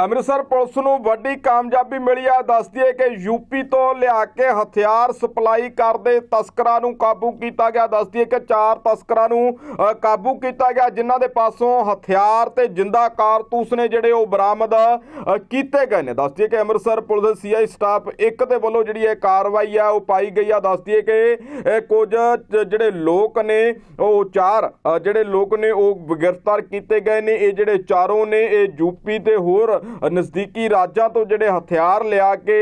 Amritsar police ਨੂੰ ਵੱਡੀ ਕਾਮਯਾਬੀ ਮਿਲੀ ਆ। ਦੱਸਦੀ ਹੈ ਕਿ ਯੂਪੀ ਤੋਂ ਲਿਆ ਕੇ ਹਥਿਆਰ ਸਪਲਾਈ ਕਰਦੇ ਤਸਕਰਾਂ ਨੂੰ ਕਾਬੂ ਕੀਤਾ ਗਿਆ। ਦੱਸਦੀ ਹੈ ਕਿ ਚਾਰ ਤਸਕਰਾਂ ਨੂੰ ਕਾਬੂ ਕੀਤਾ ਗਿਆ। ਜਿਨ੍ਹਾਂ ਦੇ ਪਾਸੋਂ ਹਥਿਆਰ ਤੇ ਜਿੰਦਾ ਕਾਰਤੂਸ ਨੇ ਜਿਹੜੇ ਉਹ ਬਰਾਮਦ ਕੀਤੇ ਗਏ ਨੇ। ਦੱਸਦੀ ਹੈ ਕਿ ਅੰਮ੍ਰਿਤਸਰ ਪੁਲਿਸ ਦੇ ਸੀਆਈ ਸਟਾਫ ਇੱਕ ਦੇ ਵੱਲੋਂ ਜਿਹੜੀ ਇਹ ਕਾਰਵਾਈ ਆ, ਉਹ ਪਾਈ ਗਈ ਆ। ਦੱਸਦੀ ਹੈ ਕਿ ਕੁਝ ਜਿਹੜੇ ਲੋਕ ਨੇ, ਉਹ ਚਾਰ ਜਿਹੜੇ ਲੋਕ ਨੇ, ਉਹ ਗ੍ਰਿਫਤਾਰ ਕੀਤੇ ਗਏ ਨੇ। ਇਹ ਜਿਹੜੇ ਚਾਰੋਂ ਨੇ, ਇਹ ਯੂਪੀ ਤੇ ਹੋਰ ਨਜ਼ਦੀਕੀ ਰਾਜਾਂ ਤੋਂ ਜਿਹੜੇ ਹਥਿਆਰ ਲਿਆ ਕੇ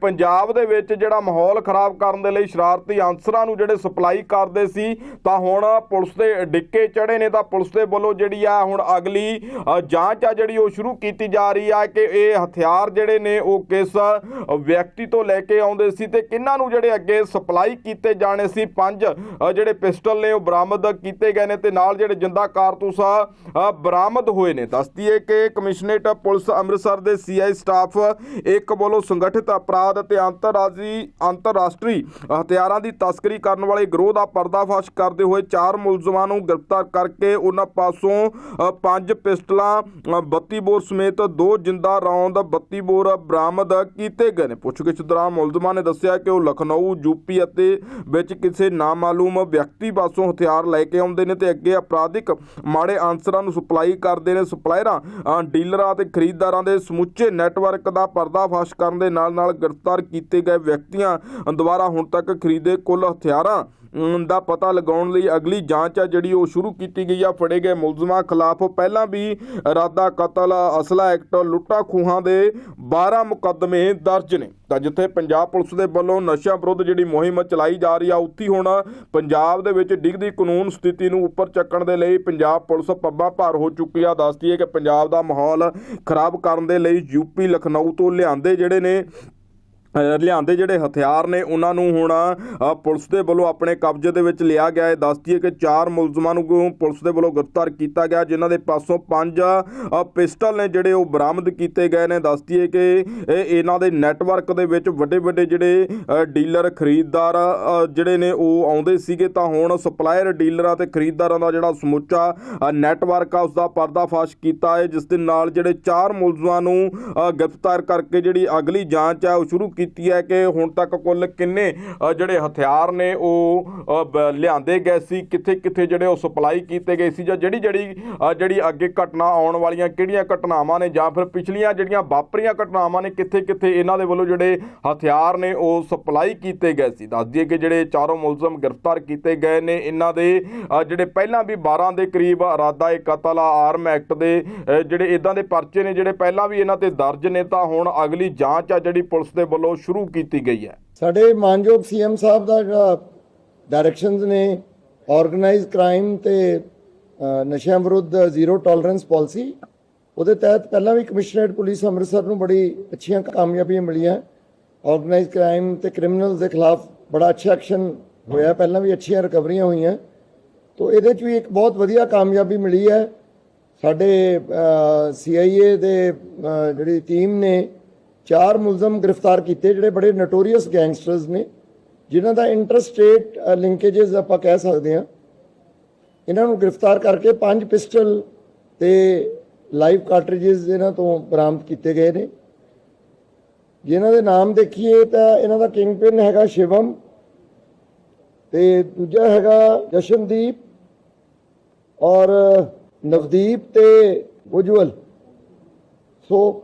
ਪੰਜਾਬ ਦੇ ਵਿੱਚ ਜਿਹੜਾ ਮਾਹੌਲ ਖਰਾਬ ਕਰਨ ਦੇ ਲਈ ਸ਼ਰਾਰਤੀ ਅਨਸਰਾਂ ਨੂੰ ਜਿਹੜੇ ਸਪਲਾਈ ਕਰਦੇ ਸੀ, ਤਾਂ ਹੁਣ ਪੁਲਿਸ ਦੇ ਡਿੱਕੇ ਚੜੇ ਨੇ, ਤਾਂ ਪੁਲਿਸ ਦੇ ਵੱਲੋਂ ਜਿਹੜੀ ਆ ਹੁਣ ਅਗਲੀ ਜਾਂਚ ਆ ਜਿਹੜੀ ਉਹ ਸ਼ੁਰੂ ਕੀਤੀ ਜਾ ਰਹੀ ਆ ਕਿ ਇਹ ਹਥਿਆਰ ਜਿਹੜੇ ਨੇ ਉਹ ਕਿਸ ਵਿਅਕਤੀ ਤੋਂ ਲੈ ਕੇ ਆਉਂਦੇ ਸੀ ਤੇ ਕਿਹਨਾਂ ਨੂੰ ਜਿਹੜੇ ਅੱਗੇ ਸਪਲਾਈ ਕੀਤੇ ਜਾਣੇ ਸੀ। ਪੰਜ ਜਿਹੜੇ ਪਿਸਟਲ ਨੇ ਉਹ ਬਰਾਮਦ ਕੀਤੇ ਗਏ ਨੇ ਤੇ ਨਾਲ ਜਿਹੜੇ ਜਿੰਦਾ ਕਾਰਤੂਸ ਬਰਾਮਦ ਹੋਏ ਨੇ। ਦੱਸਦੀ ਹੈ ਕਿ ਕਮਿਸ਼ਨਰੇਟ ਪੁਲਿਸ ਅੰਮ੍ਰਿਤਸਰ ਦੇ ਸੀਆਈ ਸਟਾਫ ਇੱਕ ਵੱਲੋਂ ਸੰਗਠਿਤ ਅਪਰਾਧ ਅਤੇ ਅੰਤਰਰਾਜੀ, ਅੰਤਰਰਾਸ਼ਟਰੀ ਹਥਿਆਰਾਂ ਦੀ ਤਸਕਰੀ ਕਰਨ ਵਾਲੇ ਗਰੋਹ ਦਾ ਪਰਦਾਫਾਸ਼ ਕਰਦੇ ਹੋਏ ਚਾਰ ਮੁਲਜ਼ਮਾਂ ਨੂੰ ਗ੍ਰਿਫਤਾਰ ਕਰਕੇ ਉਹਨਾਂ ਪਾਸੋਂ ਪੰਜ ਪਿਸਟਲਾਂ 32 ਬੋਰ ਸਮੇਤ ਦੋ ਜਿੰਦਾ ਰੌਂਦ 32 ਬੋਰ ਬਰਾਮਦ ਕੀਤੇ ਗਏ ਨੇ। ਪੁੱਛਗਿੱਛ ਦੌਰਾਨ ਮੁਲਜ਼ਮਾਂ ਨੇ ਦੱਸਿਆ ਕਿ ਉਹ ਲਖਨਊ ਯੂਪੀ ਅਤੇ ਵਿੱਚ ਕਿਸੇ ਨਾਮਾਲੂਮ ਵਿਅਕਤੀ ਪਾਸੋਂ ਹਥਿਆਰ ਲੈ ਕੇ ਆਉਂਦੇ ਨੇ ਤੇ ਅੱਗੇ ਅਪਰਾਧਿਕ ਮਾੜੇ ਆਨਸਰਾਂ ਨੂੰ ਸਪਲਾਈ ਕਰਦੇ ਨੇ। ਸਪਲਾਇਰਾਂ ਡੀਲਰਾਂ ਅਤੇ ਖਰੀਦਦਾਰ ਦੇ ਸਮੁੱਚੇ ਨੈਟਵਰਕ ਦਾ ਪਰਦਾਫਾਸ਼ ਕਰਨ ਦੇ ਨਾਲ ਨਾਲ ਗ੍ਰਿਫਤਾਰ ਕੀਤੇ ਗਏ ਵਿਅਕਤੀਆਂ ਦੁਆਰਾ ਹੁਣ ਤੱਕ ਖਰੀਦੇ ਕੁੱਲ ਹਥਿਆਰਾਂ ਦਾ ਪਤਾ ਲਗਾਉਣ ਲਈ ਅਗਲੀ ਜਾਂਚ ਆ ਜਿਹੜੀ ਉਹ ਸ਼ੁਰੂ ਕੀਤੀ ਗਈ ਆ, ਫੜੇ ਗਏ ਮੁਲਜ਼ਮਾਂ ਖਿਲਾਫ। ਪਹਿਲਾਂ ਵੀ ਇਰਾਦਾ ਕਤਲ, ਅਸਲਾ ਐਕਟ, ਲੁੱਟਾਂ ਖੂਹਾਂ ਦੇ 12 ਮੁਕੱਦਮੇ ਦਰਜ ਨੇ। ਤਾਂ ਜਿੱਥੇ ਪੰਜਾਬ ਪੁਲਿਸ ਦੇ ਵੱਲੋਂ ਨਸ਼ਾ ਵਿਰੁੱਧ ਜਿਹੜੀ ਮੁਹਿੰਮ ਚਲਾਈ ਜਾ ਰਹੀ ਆ, ਉੱਥੀ ਹੁਣ ਪੰਜਾਬ ਦੇ ਵਿੱਚ ਡਿੱਗਦੀ ਕਾਨੂੰਨ ਸਥਿਤੀ ਨੂੰ ਉੱਪਰ ਚੱਕਣ ਦੇ ਲਈ ਪੰਜਾਬ ਪੁਲਿਸ ਪੱਬਾਂ ਭਾਰ ਹੋ ਚੁੱਕੀ ਆ। ਦੱਸਦੀ ਹੈ ਕਿ ਪੰਜਾਬ ਦਾ ਮਾਹੌਲ ਖਰਾਬ ਕਰਨ ਦੇ ਲਈ ਯੂਪੀ ਲਖਨਊ ਤੋਂ ਲਿਆਂਦੇ ਜਿਹੜੇ ਨੇ ਲਿਆਂਦੇ ਜਿਹੜੇ ਹਥਿਆਰ ਨੇ ਉਹਨਾਂ ਨੂੰ ਹੁਣ ਪੁਲਿਸ ਦੇ ਵੱਲੋਂ ਆਪਣੇ ਕਬਜ਼ੇ ਦੇ ਵਿੱਚ ਲਿਆ ਗਿਆ। ਹੈ ਦੱਸਦੀ ਹੈ ਕਿ ਚਾਰ ਮੁਲਜ਼ਮਾਂ ਨੂੰ ਪੁਲਿਸ ਦੇ ਵੱਲੋਂ ਗ੍ਰਿਫਤਾਰ ਕੀਤਾ ਗਿਆ ਜਿਨ੍ਹਾਂ ਦੇ ਪਾਸੋਂ ਪੰਜ ਪਿਸਟਲ ਨੇ ਜਿਹੜੇ ਉਹ ਬਰਾਮਦ ਕੀਤੇ ਗਏ ਨੇ। ਦੱਸਦੀ ਹੈ ਕਿ ਇਹ ਇਹਨਾਂ ਦੇ ਨੈਟਵਰਕ ਦੇ ਵਿੱਚ ਵੱਡੇ ਵੱਡੇ ਜਿਹੜੇ ਡੀਲਰ ਖਰੀਦਦਾਰ ਜਿਹੜੇ ਨੇ ਉਹ ਆਉਂਦੇ ਸੀਗੇ। ਤਾਂ ਹੁਣ ਸਪਲਾਇਰ ਡੀਲਰਾਂ ਤੇ ਖਰੀਦਦਾਰਾਂ ਦਾ ਜਿਹੜਾ ਸਮੁੱਚਾ ਅਹ, ਨੈਟਵਰਕ ਆ ਉਸ ਦਾ ਪਰਦਾਫਾਸ਼ ਕੀਤਾ ਹੈ ਜਿਸ ਦੇ ਨਾਲ ਜਿਹੜੇ ਚਾਰ ਮੁਲਜ਼ਮਾਂ ਨੂੰ ਗ੍ਰਿਫਤਾਰ ਕਰਕੇ ਜਿਹੜੀ ਅਗਲੀ ਜਾਂਚ ਹੈ ਉਹ ਸ਼ੁਰੂ ਕੀਤੀ ਹੈ ਕਿ ਹੁਣ ਤੱਕ ਕੁੱਲ ਕਿੰਨੇ ਜਿਹੜੇ ਹਥਿਆਰ ਨੇ ਉਹ ਲਿਆਂਦੇ ਗਏ ਸੀ ਕਿੱਥੇ ਕਿੱਥੇ ਜਿਹੜੇ ਉਹ ਸਪਲਾਈ ਕੀਤੇ ਗਏ ਸੀ ਜਾਂ ਜਿਹੜੀ ਜਿਹੜੀ ਜਿਹੜੀ ਅੱਗੇ ਘਟਨਾ ਆਉਣ ਵਾਲੀਆਂ ਕਿਹੜੀਆਂ ਘਟਨਾਵਾਂ ਨੇ ਜਾਂ ਫਿਰ ਪਿਛਲੀਆਂ ਜਿਹੜੀਆਂ ਵਾਪਰੀਆਂ ਘਟਨਾਵਾਂ ਨੇ ਕਿੱਥੇ ਕਿੱਥੇ ਇਹਨਾਂ ਦੇ ਵੱਲੋਂ ਜਿਹੜੇ ਹਥਿਆਰ ਨੇ ਉਹ ਸਪਲਾਈ ਕੀਤੇ ਗਏ ਸੀ। ਦੱਸ ਦਈਏ ਕਿ ਜਿਹੜੇ ਚਾਰੋਂ ਮੁਲਜ਼ਮ ਗ੍ਰਿਫਤਾਰ ਕੀਤੇ ਗਏ ਨੇ, ਇਹਨਾਂ ਦੇ ਜਿਹੜੇ ਪਹਿਲਾਂ ਵੀ 12 ਦੇ ਕਰੀਬ ਇਰਾਦਾ ਏ ਕਤਲ ਆਰਮ ਐਕਟ ਦੇ ਜਿਹੜੇ ਇਦਾਂ ਦੇ ਪਰਚੇ ਨੇ, ਜਿਹੜੇ ਪਹਿਲਾਂ ਵੀ ਇਹਨਾਂ ਤੇ ਦਰਜ ਨੇ, ਤਾਂ ਹੁਣ ਅਗਲੀ ਜਾਂਚ ਆ ਜਿਹੜੀ ਪੁਲਿਸ ਦੇ ਵੱਲੋਂ ਸ਼ੁਰੂ ਕੀਤੀ ਗਈ ਹੈ। ਸਾਡੇ ਮਾਨਯੋਗ ਸੀਐਮ ਸਾਹਿਬ ਦਾ ਜਿਹੜਾ ਡਾਇਰੈਕਸ਼ਨਸ ਨੇ ਆਰਗੇਨਾਈਜ਼ ਕ੍ਰਾਈਮ ਤੇ ਨਸ਼ਿਆਂ ਵਿਰੁੱਧ ਜ਼ੀਰੋ ਟੋਲਰੈਂਸ ਪਾਲਿਸੀ ਉਹਦੇ ਤਹਿਤ ਪਹਿਲਾਂ ਵੀ ਕਮਿਸ਼ਨਰੇਟ ਪੁਲਿਸ ਅੰਮ੍ਰਿਤਸਰ ਨੂੰ ਬੜੀ ਅੱਛੀਆਂ ਕਾਮਯਾਬੀਆਂ ਮਿਲੀਆਂ। ਆਰਗੇਨਾਈਜ਼ ਕ੍ਰਾਈਮ ਤੇ ਕ੍ਰਿਮੀਨਲਸ ਦੇ ਖਿਲਾਫ ਬੜਾ ਅੱਛਾ ਐਕਸ਼ਨ ਹੋਇਆ, ਪਹਿਲਾਂ ਵੀ ਅੱਛੀਆਂ ਰਿਕਵਰੀਆਂ ਹੋਈਆਂ। ਤੋਂ ਇਹਦੇ 'ਚ ਵੀ ਇੱਕ ਬਹੁਤ ਵਧੀਆ ਕਾਮਯਾਬੀ ਮਿਲੀ ਹੈ। ਸਾਡੇ ਸੀਆਈਏ ਦੇ ਜਿਹੜੀ ਟੀਮ ਨੇ ਚਾਰ ਮੁਲਜ਼ਮ ਗ੍ਰਿਫਤਾਰ ਕੀਤੇ, ਜਿਹੜੇ ਬੜੇ ਨਟੋਰੀਅਸ ਗੈਂਗਸਟਰਸ ਨੇ, ਜਿਨ੍ਹਾਂ ਦਾ ਇੰਟਰਸਟੇਟ ਲਿੰਕੇजेस ਆਪਾਂ ਕਹਿ ਸਕਦੇ ਹਾਂ। ਇਹਨਾਂ ਨੂੰ ਗ੍ਰਿਫਤਾਰ ਕਰਕੇ ਪੰਜ ਪਿਸਟਲ ਤੇ ਲਾਈਵ ਕਾਰਟ੍ਰਿਜਸ ਇਹਨਾਂ ਤੋਂ ਬਰਾਮਦ ਕੀਤੇ ਗਏ ਨੇ। ਜਿਨ੍ਹਾਂ ਦੇ ਨਾਮ ਦੇਖੀਏ ਤਾਂ ਇਹਨਾਂ ਦਾ ਕਿੰਗ ਪਿਨ ਹੈਗਾ ਸ਼ਿਵਮ ਤੇ ਦੂਜਾ ਹੈਗਾ ਜਸ਼ਨਦੀਪ ਔਰ ਨਵਦੀਪ ਤੇ ਉਜਵਲ। ਸੋ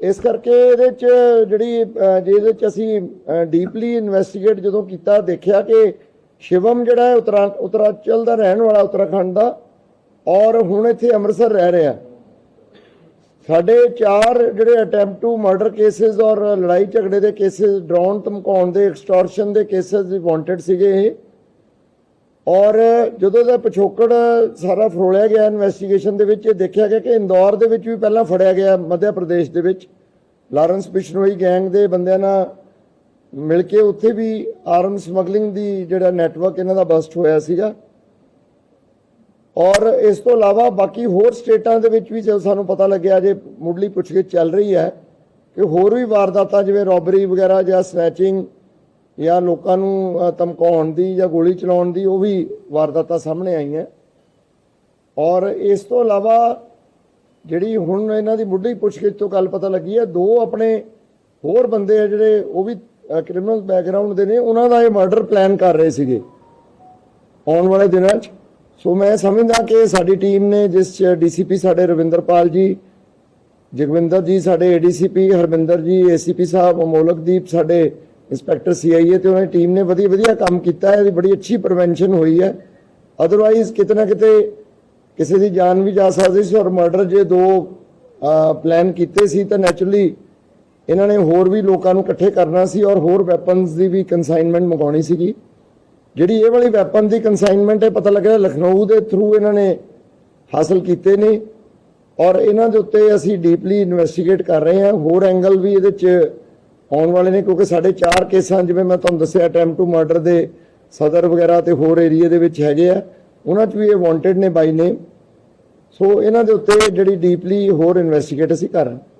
ਇਸ ਕਰਕੇ ਇਹਦੇ ਚ ਜਿਹੜੀ ਜਿਹਦੇ ਚ ਅਸੀਂ ਡੀਪਲੀ ਇਨਵੈਸਟੀਗੇਟ ਜਦੋਂ ਕੀਤਾ, ਦੇਖਿਆ ਕਿ ਸ਼ਿਵਮ ਜਿਹੜਾ ਹੈ ਉਤਰਾ, ਉਤਰਾਚਲ ਦਾ ਰਹਿਣ ਵਾਲਾ ਉਤਰਾਖੰਡ ਦਾ ਔਰ ਹੁਣ ਇੱਥੇ ਅੰਮ੍ਰਿਤਸਰ ਰਹਿ ਰਿਹਾ। ਸਾਡੇ ਚਾਰ ਜਿਹੜੇ ਅਟੈਂਪਟ ਟੂ ਮਰਡਰ ਕੇਸਿਸ ਔਰ ਲੜਾਈ ਝਗੜੇ ਦੇ ਕੇਸਿਸ ਡਰਾਉਣ ਧਮਕਾਉਣ ਦੇ ਐਕਸਟੋਰਸ਼ਨ ਦੇ ਕੇਸਿਸ ਵੀ ਵਾਂਟਡ ਸੀਗੇ ਇਹ। ਔਰ ਜਦੋਂ ਦਾ ਪਿਛੋਕੜ ਸਾਰਾ ਫਰੋਲਿਆ ਗਿਆ ਇਨਵੈਸਟੀਗੇਸ਼ਨ ਦੇ ਵਿੱਚ, ਇਹ ਦੇਖਿਆ ਗਿਆ ਕਿ ਇੰਦੌਰ ਦੇ ਵਿੱਚ ਵੀ ਪਹਿਲਾਂ ਫੜਿਆ ਗਿਆ ਮੱਧ ਪ੍ਰਦੇਸ਼ ਦੇ ਵਿੱਚ। ਲਾਰੈਂਸ ਬਿਸ਼ਨੋਈ ਗੈਂਗ ਦੇ ਬੰਦਿਆਂ ਨਾਲ ਮਿਲ ਕੇ ਉੱਥੇ ਵੀ ਆਰਮ ਸਮਗਲਿੰਗ ਦੀ ਜਿਹੜਾ ਨੈਟਵਰਕ ਇਹਨਾਂ ਦਾ ਬਸਟ ਹੋਇਆ ਸੀਗਾ। ਔਰ ਇਸ ਤੋਂ ਇਲਾਵਾ ਬਾਕੀ ਹੋਰ ਸਟੇਟਾਂ ਦੇ ਵਿੱਚ ਵੀ ਜਦੋਂ ਸਾਨੂੰ ਪਤਾ ਲੱਗਿਆ ਜੇ ਮੁੱਢਲੀ ਪੁੱਛਗਿੱਛ ਚੱਲ ਰਹੀ ਹੈ ਕਿ ਹੋਰ ਵੀ ਵਾਰਦਾਤਾਂ ਜਿਵੇਂ ਰੋਬਰੀ ਵਗੈਰਾ ਜਾਂ ਸਨੈਚਿੰਗ ਜਾਂ ਲੋਕਾਂ ਨੂੰ ਅ, ਧਮਕਾਉਣ ਦੀ ਜਾਂ ਗੋਲੀ ਚਲਾਉਣ ਦੀ ਉਹ ਵੀ ਵਾਰਦਾਤਾਂ ਸਾਹਮਣੇ ਆਈਆਂ। ਔਰ ਇਸ ਤੋਂ ਇਲਾਵਾ ਜਿਹੜੀ ਹੁਣ ਇਹਨਾਂ ਦੀ ਬੁੱਢੀ ਪੁੱਛਗਿੱਛ ਤੋਂ ਗੱਲ ਪਤਾ ਲੱਗੀ ਹੈ ਦੋ ਆਪਣੇ ਹੋਰ ਬੰਦੇ ਆ ਜਿਹੜੇ ਉਹ ਵੀ ਕ੍ਰਿਮੀਨਲ ਬੈਕਗ੍ਰਾਉਂਡ ਦੇ ਨੇ ਉਹਨਾਂ ਦਾ ਇਹ ਮਰਡਰ ਪਲਾਨ ਕਰ ਰਹੇ ਸੀਗੇ ਆਉਣ ਵਾਲੇ ਦਿਨਾਂ 'ਚ। ਸੋ ਮੈਂ ਸਮਝਦਾ ਕਿ ਸਾਡੀ ਟੀਮ ਨੇ ਜਿਸ ਚ ਡੀਸੀਪੀ ਸਾਡੇ ਰਵਿੰਦਰਪਾਲ ਜੀ ਜਗਵਿੰਦਰ ਜੀ ਸਾਡੇ ਏਡੀਸੀਪੀ ਹਰਵਿੰਦਰ ਜੀ ਏਸੀਪੀ ਸਾਹਿਬ ਅਮੋਲਕਦੀਪ ਸਾਡੇ ਇੰਸਪੈਕਟਰ ਸੀਆਈਏ ਤੇ ਉਹਨਾਂ ਦੀ ਟੀਮ ਨੇ ਵਧੀਆ ਵਧੀਆ ਕੰਮ ਕੀਤਾ ਹੈ, ਇਹਦੀ ਬੜੀ ਅੱਛੀ ਪ੍ਰੀਵੈਂਸ਼ਨ ਹੋਈ ਹੈ। ਅਦਰਵਾਈਜ਼ ਕਿਤੇ ਨਾ ਕਿਤੇ ਕਿਸੇ ਦੀ ਜਾਨ ਵੀ ਜਾ ਸਕਦੀ ਸੀ ਔਰ ਮਰਡਰ ਜੇ ਦੋ ਪਲਾਨ ਕੀਤੇ ਸੀ ਤਾਂ ਨੈਚੁਰਲੀ ਇਹਨਾਂ ਨੇ ਹੋਰ ਵੀ ਲੋਕਾਂ ਨੂੰ ਇਕੱਠੇ ਕਰਨਾ ਸੀ ਔਰ ਹੋਰ ਵੈਪਨਸ ਦੀ ਵੀ ਕਨਸਾਈਨਮੈਂਟ ਮੰਗਾਉਣੀ ਸੀਗੀ। ਜਿਹੜੀ ਇਹ ਵਾਲੀ ਵੈਪਨ ਦੀ ਕਨਸਾਈਨਮੈਂਟ ਹੈ, ਪਤਾ ਲੱਗਿਆ ਲਖਨਊ ਦੇ ਥਰੂ ਇਹਨਾਂ ਨੇ ਹਾਸਲ ਕੀਤੇ ਨੇ ਔਰ ਇਹਨਾਂ ਦੇ ਉੱਤੇ ਅਸੀਂ ਡੀਪਲੀ ਇਨਵੈਸਟੀਗੇਟ ਕਰ ਰਹੇ ਹਾਂ। ਹੋਰ ਐਂਗਲ ਵੀ ਇਹਦੇ ਚ ਆਉਣ ਵਾਲੇ ਨੇ, ਕਿਉਂਕਿ ਸਾਡੇ ਚਾਰ ਕੇਸਾਂ, ਜਿਵੇਂ ਮੈਂ ਤੁਹਾਨੂੰ ਦੱਸਿਆ ਅਟੈਂਪਟ ਟੂ ਮਰਡਰ ਦੇ ਸਦਰ ਵਗੈਰਾ ਤੇ ਹੋਰ ਏਰੀਆ ਦੇ ਵਿੱਚ ਹੈਗੇ ਆ। ਉਹਨਾਂ 'ਚ ਵੀ ਇਹ ਵਾਂਟਡ ਨੇ ਬਾਈ ਨੇ ਸੋ ਇਹਨਾਂ ਦੇ ਉੱਤੇ ਜਿਹੜੀ ਡੀਪਲੀ ਹੋਰ ਇਨਵੈਸਟੀਗੇਟ ਅਸੀਂ ਕਰ ਰਹੇ